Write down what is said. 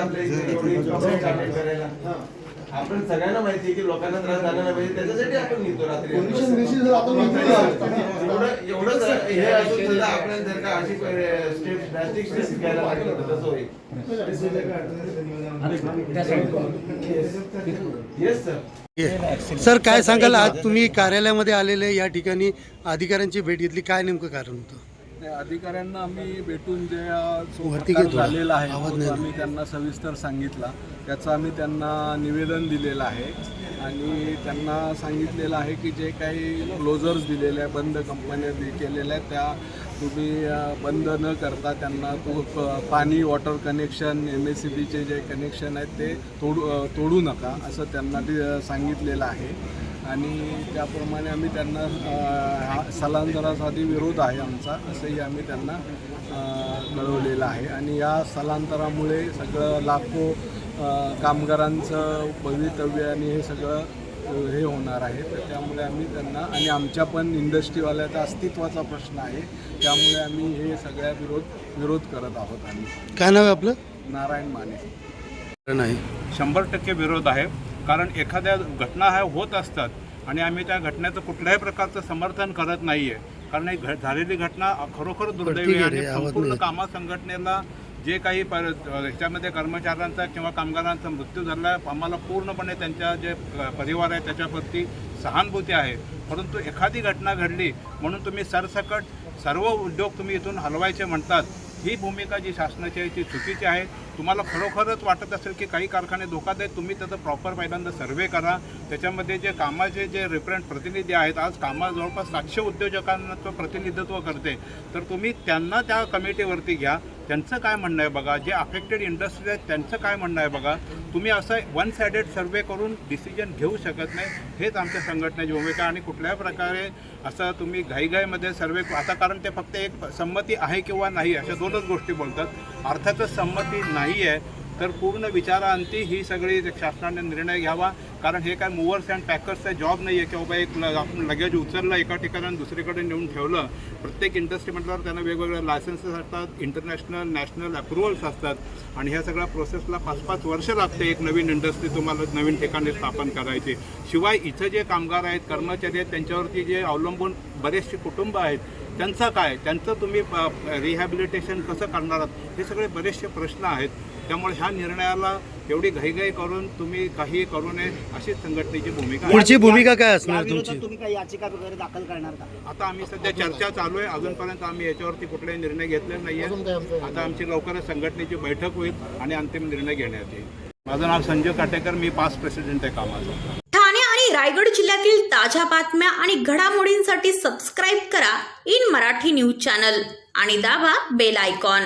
आपल्या इथे एवढी complaint आली करायला. आपण सगळ्यांना माहिती आहे की लोकांना त्रास झाला नाही पाहिजे त्याच्यासाठी आपण निघतो रात्री. एवढं हे असून सुद्धा आपण जर का अशी स्टेप ड्रास्टिक स्टेप्स घ्यायला लागलो तर कसं होईल. येस सर सर काय सांगाल? आज तुम्ही कार्यालयामध्ये आलेले या ठिकाणी अधिकाऱ्यांची भेट घेतली. काय नेमकं कारण होतं? अधिकाऱ्यांना आम्ही भेटून जे. झालेला आहे आम्ही त्यांना सविस्तर सांगितला. त्याचं आम्ही त्यांना निवेदन दिलेलं आहे. आणि त्यांना सांगितलेलं आहे की जे काही क्लोजर्स दिलेले आहे बंद कंपन्या केलेल्या आहेत त्या तुम्ही बंद न करता त्यांना तो पाणी water connection M S C बीचे जे कनेक्शन आहेत ते तोडू तोडू नका असं त्यांना सांगितलेलं आहे. आणि त्याप्रमाणे आम्ही त्यांना हा स्थलांतरासाठी विरोध आहे आमचा असंही आम्ही त्यांना कळवलेलं आहे. आणि या स्थलांतरामुळे सगळं लाखो कामगारांचं भवितव्य आणि हे सगळं हे होणार आहे. तर त्यामुळे आम्ही त्यांना आणि आमच्या पण इंडस्ट्रीवाल्याचा अस्तित्वाचा प्रश्न आहे. त्यामुळे आम्ही हे सगळ्या विरोध विरोध करत आहोत आम्ही. काय नाव आहे आपलं? नारायण माने. नाही. शंभर टक्के विरोध आहे. कारण एखाद्या घटना ह्या होत असतात आणि आम्ही त्या घटनेचं कुठल्याही प्रकारचं समर्थन करत नाही आहे कारण ही घ झालेली घटना खरोखर दुर्दैवी आणि संपूर्ण. कामा संघटनेला जे काही पर ह्याच्यामध्ये कर्मचाऱ्यांचा किंवा कामगारांचा मृत्यू झाला आहे आम्हाला पूर्णपणे त्यांच्या जे परिवार आहे त्याच्याप्रती सहानुभूती आहे. परंतु एखादी घटना घडली म्हणून तुम्ही सरसकट सर्व उद्योग तुम्ही इथून हलवायचे म्हणतात ही भूमिका जी शासनाची आहे ती चुकीची आहे. तुम्हाला खरोखरच वाटत असेल की काही कारखाने धोकादायक तुम्ही त्याचं प्रॉपर पहिल्यांदा सर्वे करा. त्याच्यामध्ये जे कामाचे जे रिप्रेंट प्रतिनिधी आहेत आज कामा जवळपास सातशे उद्योजकांचं प्रतिनिधित्व करते. तर तुम्ही त्यांना त्या कमिटीवरती घ्या. त्यांचं काय म्हणणं आहे बघा? जे अफेक्टेड इंडस्ट्री आहेत त्यांचं काय म्हणणं आहे बघा? तुम्ही असं वन सायडेड सर्वे करून डिसिजन घेऊ शकत नाही. हेच आमच्या संघटनेची भूमिका आणि कुठल्याही प्रकारे असं तुम्ही घाईघाईमध्ये सर्वे आता कारण ते फक्त एक संमती आहे किंवा नाही अशा दोनच गोष्टी बोलतात. अर्थातच संमती नाही आहे तर पूर्ण विचारांती ही सगळी शासनाने निर्णय घ्यावा. कारण हे काय मूवर्स अँड पॅकर्सचा जॉब नाही आहे की बाबा एक आपण लगेज उचललं एका ठिकाणी दुसरीकडे नेऊन ठेवलं. प्रत्येक इंडस्ट्री म्हटल्यावर त्यांना वेगवेगळ्या लायसन्सेस असतात इंटरनॅशनल नॅशनल अप्रुव्हल्स असतात. आणि ह्या सगळ्या प्रोसेसला पाच पाच वर्ष लागते एक नवीन इंडस्ट्री तुम्हाला नवीन ठिकाणी स्थापन करायची. शिवाय इथं जे कामगार आहेत कर्मचारी आहेत त्यांच्यावरती जे अवलंबून बरेचसे कुटुंब आहेत त्यांचं काय? त्यांचं तुम्ही रिहॅबिलिटेशन कसं करणार आहात? हे सगळे बरेचसे प्रश्न आहेत. त्यामुळे ह्या निर्णयाला एवढी घाईघाई करून तुम्ही काही करू नये अशीच संघटनेची भूमिका आहे. पुढची भूमिका काय असणार तुमची? तुम्ही काही याचिका वगैरे दाखल करणार का? आता आम्ही सध्या चर्चा चालू आहे. अजूनपर्यंत आम्ही याच्यावरती कुठलाही निर्णय घेतलेला नाहीये. आता आमची लवकरच संघटनेची बैठक होईल आणि अंतिम निर्णय घेण्यात येईल. माझं नाव संजय काटेकर. मी पास्ट प्रेसिडेंट आहे कामाचं. ठाणे आणि रायगड जिल्ह्यातील ताज्या बातम्या आणि घडामोडींसाठी सबस्क्राईब करा इन मराठी न्यूज चॅनल आणि दाबा बेल आयकॉन